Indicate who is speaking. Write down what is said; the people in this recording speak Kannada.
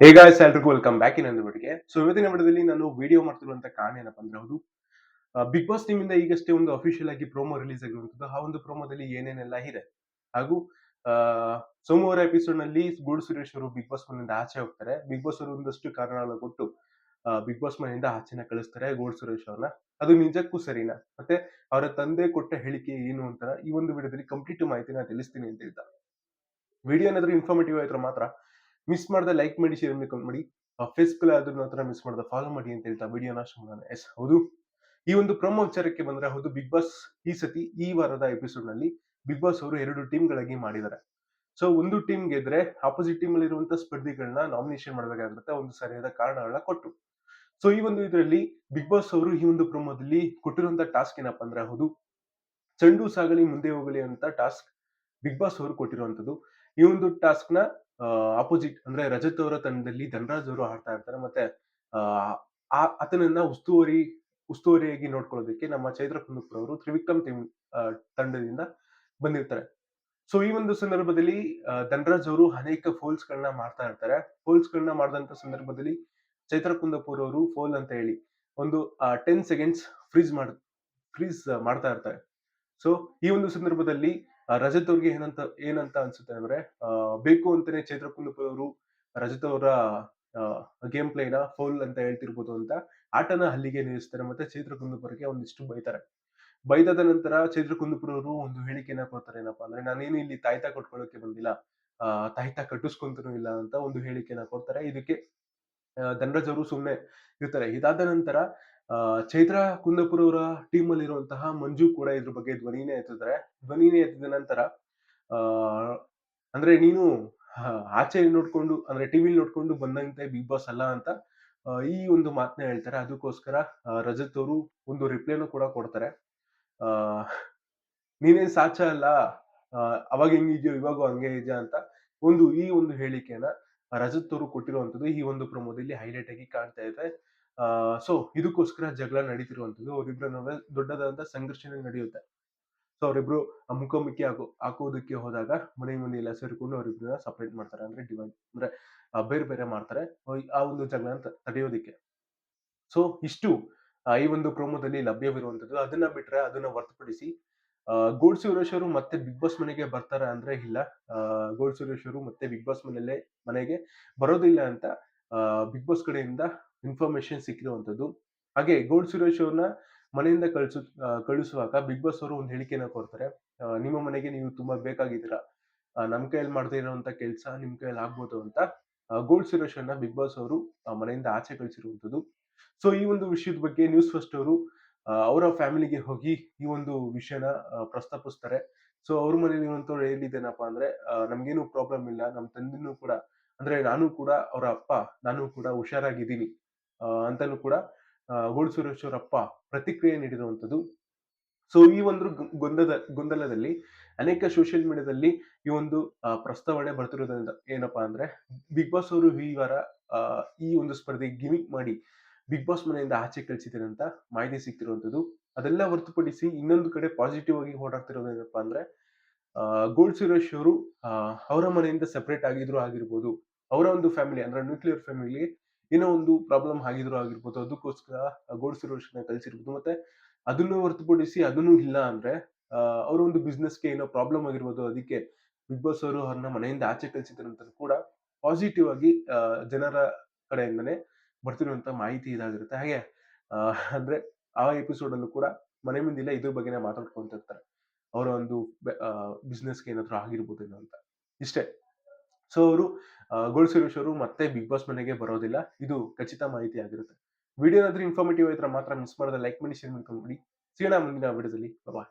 Speaker 1: ಹೇಗ ಎಲ್ರಿಗೂ ವೆಲ್ಕಮ್ ಬ್ಯಾಕ್ ಇನ್ ಒಂದು ವಿಡಿಯೋಗೆ ಸೊ ಇವತ್ತಿನ ವಿಡಿಯೋದಲ್ಲಿ ನಾನು ವಿಡಿಯೋ ಮಾಡ್ತಿರುವಂತ ಕಾರಣ ಏನಪ್ಪ ಅಂದ್ರೆ ಹೌದು ಬಿಗ್ ಬಾಸ್ ಟೀಮ್ ಇಂದ ಈಗಷ್ಟೇ ಒಂದು ಅಫಿಷಿಯಲ್ ಆಗಿ ಪ್ರೋಮೋ ರಿಲೀಸ್ ಆಗಿರುವಂತದ್ದು. ಆ ಒಂದು ಪ್ರೋಮೋದಲ್ಲಿ ಏನೇನೆಲ್ಲ ಇದೆ? ಹಾಗೂ ಸೋಮವಾರ ಎಪಿಸೋಡ್ನಲ್ಲಿ ಗೂಡ್ ಸುರೇಶ್ ಅವರು ಬಿಗ್ ಬಾಸ್ ಮನೆಯಿಂದ ಆಚೆ ಹೋಗ್ತಾರೆ. ಬಿಗ್ ಬಾಸ್ ಅವರು ಒಂದಷ್ಟು ಕಾರಣಗಳನ್ನು ಕೊಟ್ಟು ಬಿಗ್ ಬಾಸ್ ಮನೆಯಿಂದ ಆಚೆನ ಕಳಿಸ್ತಾರೆ ಗೋಡ್ ಸುರೇಶ್ ಅವ್ರನ್ನ. ಅದು ನಿಜಕ್ಕೂ ಸರಿನಾ? ಮತ್ತೆ ಅವರ ತಂದೆ ಕೊಟ್ಟ ಹೇಳಿಕೆ ಏನು ಅಂತ ಈ ಒಂದು ವಿಡಿಯೋದಲ್ಲಿ ಕಂಪ್ಲೀಟ್ ಮಾಹಿತಿನ ತಿಳಿಸ್ತೀನಿ ಅಂತ ಹೇಳ್ತಾ. ವಿಡಿಯೋ ಏನಾದ್ರೂ ಇನ್ಫಾರ್ಮೇಟಿವ್ ಆಯ್ತು ಮಾತ್ರ? ಮಿಸ್ ಮಾಡದೆ ಲೈಕ್ ಮಾಡಿ ಶೇರ್ ಮಾಡಿ ಕಮೆಂಟ್ ಮಾಡಿ. ಫೇಸ್ಬುಕ್ ಆದ್ರೂ ನಂತರ ಮಿಸ್ ಮಾಡದೆ ಫಾಲೋ ಮಾಡಿ ಅಂತ ಹೇಳ್ತಾ ವಿಡಿಯೋನ ಶುರು ಮಾಡೋಣ ಎಸ್ ಹೌದು. ಈ ಒಂದು ಪ್ರಮೋ ವಿಚಾರಕ್ಕೆ ಬಂದ್ರೆ ಹೌದು ಬಿಗ್ ಬಾಸ್ ಈ ಸತಿ ಈ ವಾರದ ಎಪಿಸೋಡ್ನಲ್ಲಿ ಬಿಗ್ ಬಾಸ್ ಅವರು ಎರಡು ಟೀಮ್ ಗಳಾಗಿ ಮಾಡಿದ್ದಾರೆ ಸೊ ಒಂದು ಟೀಮ್ ಗೆದ್ರೆ ಆಪೋಸಿಟ್ ಟೀಮ್ ಅಲ್ಲಿ ಇರುವಂತಹ ಸ್ಪರ್ಧಿಗಳನ್ನ ನಾಮಿನೇಷನ್ ಮಾಡಬೇಕಾಗಿರುತ್ತೆ, ಒಂದು ಸರಿಯಾದ ಕಾರಣಗಳನ್ನ ಕೊಟ್ಟು. ಸೊ ಈ ಒಂದು ಇದರಲ್ಲಿ ಬಿಗ್ ಬಾಸ್ ಅವರು ಈ ಒಂದು ಪ್ರಮೋದಲ್ಲಿ ಕೊಟ್ಟಿರುವಂತಹ ಟಾಸ್ಕ್ ಏನಪ್ಪ ಅಂದ್ರೆ ಹೌದು ಚಂಡು ಸಾಗಲಿ ಮುಂದೆ ಹೋಗಲಿ ಅಂತ ಟಾಸ್ಕ್ ಬಿಗ್ ಬಾಸ್ ಅವರು ಕೊಟ್ಟಿರುವಂತದ್ದು ಈ ಒಂದು ಟಾಸ್ಕ್ನ ಅಪೋಸಿಟ್ ಅಂದ್ರೆ ರಜತ್ ಅವರ ತಂಡದಲ್ಲಿ ಧನರಾಜ್ ಅವರು ಆಡ್ತಾ ಇರ್ತಾರೆ. ಮತ್ತೆ ಆ, ಆತನನ್ನ ಉಸ್ತುವಾರಿ ಉಸ್ತುವಾರಿಯಾಗಿ ನೋಡ್ಕೊಳ್ಳೋದಕ್ಕೆ ನಮ್ಮ ಚೈತ್ರ ಕುಂದಪುರ ಅವರು ತ್ರಿವಿಕ್ರಮ್ ಟೀಮ್ ತಂಡದಿಂದ ಬಂದಿರ್ತಾರೆ. ಸೊ ಈ ಒಂದು ಸಂದರ್ಭದಲ್ಲಿ ಧನರಾಜ್ ಅವರು ಅನೇಕ ಫೋಲ್ಸ್ ಗಳನ್ನ ಮಾಡ್ತಾ ಇರ್ತಾರೆ. ಫೋಲ್ಸ್ ಗಳನ್ನ ಮಾಡಿದಂತ ಸಂದರ್ಭದಲ್ಲಿ ಚೈತ್ರ ಕುಂದಪುರ್ ಅವರು ಫೋಲ್ ಅಂತ ಹೇಳಿ ಒಂದು ಟೆನ್ ಸೆಕೆಂಡ್ಸ್ ಫ್ರೀಜ್ ಮಾಡ್ ಫ್ರೀಜ್ ಮಾಡ್ತಾ ಇರ್ತಾರೆ. ಸೊ ಈ ಒಂದು ಸಂದರ್ಭದಲ್ಲಿ ರಜತ್ ಅವ್ರಿಗೆ ಏನಂತ ಏನಂತ ಅನ್ಸುತ್ತೆ ಅಂದ್ರೆ ಬೇಕು ಅಂತಾನೆ ಚೈತ್ರ ಕುಂದಪುರ ಅವರು ರಜತ್ ಅವರ ಗೇಮ್ ಪ್ಲೇನ ಫೌಲ್ ಅಂತ ಹೇಳ್ತಿರ್ಬೋದು ಅಂತ ಆಟನ ಹಲ್ಲಿಗೆ ನಿಲ್ಲಿಸ್ತಾರೆ ಮತ್ತೆ ಚೈತ್ರ ಕುಂದಪುರಕ್ಕೆ ಒಂದಿಷ್ಟು ಬೈತಾರೆ. ಬೈದಾದ ನಂತರ ಚೈತ್ರ ಕುಂದಪುರ ಅವರು ಒಂದು ಹೇಳಿಕೆನ ಕೊಡ್ತಾರೆ ಏನಪ್ಪಾ ಅಂದ್ರೆ ನಾನೇನು ಇಲ್ಲಿ ತಾಯ್ತ ಕಟ್ಕೊಳ್ಳೋಕೆ ಬಂದಿಲ್ಲ ಆ, ತಾಯ್ತ ಕಟ್ಟಿಸ್ಕೊಂತನು ಇಲ್ಲ ಅಂತ ಒಂದು ಹೇಳಿಕೆನ ಕೊಡ್ತಾರೆ. ಇದಕ್ಕೆ ಧನರಾಜ್ ಅವರು ಸುಮ್ಮನೆ ಇರ್ತಾರೆ. ಇದಾದ ನಂತರ ಆ, ಚೈತ್ರ ಕುಂದಪುರ ಅವರ ಟೀಮ್ ಅಲ್ಲಿ ಇರುವಂತಹ ಮಂಜು ಕೂಡ ಇದ್ರ ಬಗ್ಗೆ ಧ್ವನಿನೇ ಎತ್ತಿದ್ರೆ ಧ್ವನಿನೇ ಎತ್ತಿದ ನಂತರ ಆ ಅಂದ್ರೆ ನೀನು ಆಚೆ ನೋಡ್ಕೊಂಡು ಅಂದ್ರೆ ಟಿವಿ ನೋಡ್ಕೊಂಡು ಬಂದಂತೆ ಬಿಗ್ ಬಾಸ್ ಅಲ್ಲ ಅಂತ ಈ ಒಂದು ಮಾತನ್ನ ಹೇಳ್ತಾರೆ. ಅದಕ್ಕೋಸ್ಕರ ರಜತ್ ಅವರು ಒಂದು ರಿಪ್ಲೈನು ಕೂಡ ಕೊಡ್ತಾರೆ. ಆ ನೀನೇನ್ ಸಾಚ ಅಲ್ಲ ಅವಾಗ ಹೆಂಗಿದ್ಯೋ ಇವಾಗ ಹಂಗೆ ಇದೆಯಾ ಅಂತ ಒಂದು ಈ ಒಂದು ಹೇಳಿಕೆನ ರಜತ್ ಅವರು ಕೊಟ್ಟಿರುವಂತದ್ದು ಈ ಒಂದು ಪ್ರಮೋದಲ್ಲಿ ಹೈಲೈಟ್ ಆಗಿ ಕಾಣ್ತಾ ಇದೆ. ಸೊ ಇದಕ್ಕೋಸ್ಕರ ಜಗಳ ನಡೀತಿರುವಂಥದ್ದು. ಅವರಿಬ್ಬರ ನಡುವೆ ದೊಡ್ಡದಾದಂತ ಸಂಘರ್ಷಣೆ ನಡೆಯುತ್ತೆ. ಸೊ ಅವರಿಬ್ರು ಮುಖಾಮುಖಿ ಹಾಕೋ ಹಾಕೋದಕ್ಕೆ ಹೋದಾಗ ಮನೆ ಮುಂದೆ ಎಲ್ಲ ಸೇರಿಕೊಂಡು ಅವರಿಬ್ಬರನ್ನ ಸಪ್ರೇಟ್ ಮಾಡ್ತಾರೆ. ಅಂದ್ರೆ ಡಿವೈಡ್ ಅಂದ್ರೆ ಬೇರೆ ಬೇರೆ ಮಾಡ್ತಾರೆ. ಆ ಒಂದು ಜಗಳ ತಡೆಯೋದಕ್ಕೆ. ಸೊ ಇಷ್ಟು ಈ ಒಂದು ಪ್ರೋಮೋದಲ್ಲಿ ಲಭ್ಯವಿರುವಂತದ್ದು ಅದನ್ನ ಬಿಟ್ರೆ ಅದನ್ನ ಹೊರತುಪಡಿಸಿ ಆ, ಗೋಲ್ಡ್ ಸುರೇಶ್ ಅವರು ಮತ್ತೆ ಬಿಗ್ ಬಾಸ್ ಮನೆಗೆ ಬರ್ತಾರ ಅಂದ್ರೆ ಇಲ್ಲ. ಆ, ಗೋಲ್ಡ್ ಸುರೇಶ್ ಅವರು ಮತ್ತೆ ಬಿಗ್ ಬಾಸ್ ಮನೆಯಲ್ಲೇ ಮನೆಗೆ ಬರೋದಿಲ್ಲ ಅಂತ ಬಿಗ್ ಬಾಸ್ ಕಡೆಯಿಂದ ಇನ್ಫಾರ್ಮೇಶನ್ ಸಿಕ್ಕಿರುವಂಥದ್ದು. ಹಾಗೆ ಗೋಲ್ಡ್ ಸುರೇಶ್ ಅವ್ರನ್ನ ಮನೆಯಿಂದ ಕಳಿಸು ಕಳಿಸುವಾಗ ಬಿಗ್ ಬಾಸ್ ಅವರು ಒಂದು ಹೇಳಿಕೆನ ಕೊಡ್ತಾರೆ. ನಿಮ್ಮ ಮನೆಗೆ ನೀವು ತುಂಬಾ ಬೇಕಾಗಿದ್ದೀರಾ. ನಮ್ಮ ನಮ್ ಕೈಯಲ್ಲಿ ಮಾಡದೇ ಇರುವಂತ ಕೆಲಸ ನಿಮ್ಮ ಕೈಯಲ್ಲಿ ಆಗ್ಬೋದು ಅಂತ ಗೋಲ್ಡ್ ಸುರೇಶ್ ಅನ್ನ ಬಿಗ್ ಬಾಸ್ ಅವರು ಮನೆಯಿಂದ ಆಚೆ ಕಳಿಸಿರುವಂಥದ್ದು. ಸೊ ಈ ಒಂದು ವಿಷಯದ ಬಗ್ಗೆ ನ್ಯೂಸ್ ಫಸ್ಟ್ ಅವರು ಅವರ ಫ್ಯಾಮಿಲಿಗೆ ಹೋಗಿ ಈ ಒಂದು ವಿಷಯನ ಪ್ರಸ್ತಾಪಿಸ್ತಾರೆ. ಸೊ ಅವ್ರ ಮನೇಲಿ ಇರುವಂತವ್ರು ಹೇಳಿದ್ದೇನಪ್ಪ ಅಂದ್ರೆ ನಮ್ಗೇನು ಪ್ರಾಬ್ಲಮ್ ಇಲ್ಲ ನಮ್ಮ ತಂದೆನೂ ಕೂಡ, ಅಂದ್ರೆ ನಾನು ಕೂಡ, ಅವರ ಅಪ್ಪ, ನಾನು ಕೂಡ ಹುಷಾರಾಗಿದ್ದೀನಿ. ಆ, ಅಂತಾನೂ ಕೂಡ ಆ, ಸುರೇಶ್ವರಪ್ಪ ಪ್ರತಿಕ್ರಿಯೆ ನೀಡಿರುವಂಥದ್ದು. ಸೊ ಈ ಒಂದು ಗೊಂದಲ ಗೊಂದಲದಲ್ಲಿ ಅನೇಕ ಸೋಷಿಯಲ್ ಮೀಡಿಯಾದಲ್ಲಿ ಈ ಒಂದು ಪ್ರಸ್ತಾವನೆ ಬರ್ತಿರೋದ್ರಿಂದ ಏನಪ್ಪಾ ಅಂದ್ರೆ ಬಿಗ್ ಬಾಸ್ ಅವರು ಈ ವಾರ ಈ ಒಂದು ಸ್ಪರ್ಧೆ ಗಿಮಿಕ್ ಮಾಡಿ ಬಿಗ್ ಬಾಸ್ ಮನೆಯಿಂದ ಆಚೆ ಕಳಿಸಿದ್ದಾರೆ ಅಂತ ಮಾಹಿತಿ ಸಿಗ್ತಿರುವಂಥದ್ದು ಅದೆಲ್ಲ ಹೊರತುಪಡಿಸಿ ಇನ್ನೊಂದು ಕಡೆ ಪಾಸಿಟಿವ್ ಆಗಿ ಓಡಾಡ್ತಿರೋದು ಏನಪ್ಪಾ ಅಂದ್ರೆ ಗೋಲ್ಡ್ ಸುರೇಶ್ ಅವರು ಅವರ ಮನೆಯಿಂದ ಸೆಪರೇಟ್ ಆಗಿದ್ರು ಆಗಿರ್ಬೋದು. ಅವರ ಒಂದು ಫ್ಯಾಮಿಲಿ ಅಂದ್ರೆ ನ್ಯೂಕ್ಲಿಯರ್ ಫ್ಯಾಮಿಲಿ ಏನೋ ಒಂದು ಪ್ರಾಬ್ಲಮ್ ಆಗಿದ್ರು ಆಗಿರ್ಬೋದು, ಅದಕ್ಕೋಸ್ಕರ ಗೋಲ್ಡ್ ಸುರೇಶ್ನ ಕಲಿಸಿರ್ಬೋದು ಮತ್ತೆ ಅದನ್ನು ಹೊರತುಪಡಿಸಿ ಅದನ್ನು ಇಲ್ಲ ಅಂದ್ರೆ ಅವರೊಂದು ಬಿಸ್ನೆಸ್ಗೆ ಏನೋ ಪ್ರಾಬ್ಲಮ್ ಆಗಿರ್ಬೋದು, ಅದಕ್ಕೆ ಬಿಗ್ ಬಾಸ್ ಅವರು ಅವ್ರನ್ನ ಮನೆಯಿಂದ ಆಚೆ ಕಳಿಸಿದ್ರು ಅಂತ ಕೂಡ ಪಾಸಿಟಿವ್ ಆಗಿ ಜನರ ಕಡೆಯಿಂದನೇ ಬರ್ತಿರುವಂತ ಮಾಹಿತಿ ಇದಾಗಿರುತ್ತೆ. ಹಾಗೆ ಅಂದ್ರೆ ಆ ಎಪಿಸೋಡ್ ಅಲ್ಲೂ ಕೂಡ ಮನೆ ಮುಂದಿಲ್ಲ, ಇದ್ರ ಬಗ್ಗೆನೇ ಮಾತಾಡ್ಕೊಂತಿರ್ತಾರೆ ಅವರ ಒಂದು ಬಿಸ್ನೆಸ್ಗೆ ಏನಾದ್ರು ಆಗಿರ್ಬೋದೇನೋ ಅಂತ. ಇಷ್ಟೇ. ಸೊ ಅವರು ಗೋಲ್ಡ್ ಸುರೇಶ್ ಅವರು ಮತ್ತೆ ಬಿಗ್ ಬಾಸ್ ಮನೆಗೆ ಬರೋದಿಲ್ಲ. ಇದು ಖಚಿತ ಮಾಹಿತಿ ಆಗಿರುತ್ತೆ. ವಿಡಿಯೋ ಏನಾದ್ರೂ ಇನ್ಫಾರ್ಮೇಟಿವ್ ಇದ್ರೆ ಮಾತ್ರ ಮಿಸ್ ಮಾಡದೆ ಲೈಕ್ ಮಾಡಿ ಶೇರ್ ಮಾಡ್ಕೊಂಡು ಸಿಗೋಣ ಮುಂದಿನ ವಿಡಿಯೋದಲ್ಲಿ ಬಾಯ್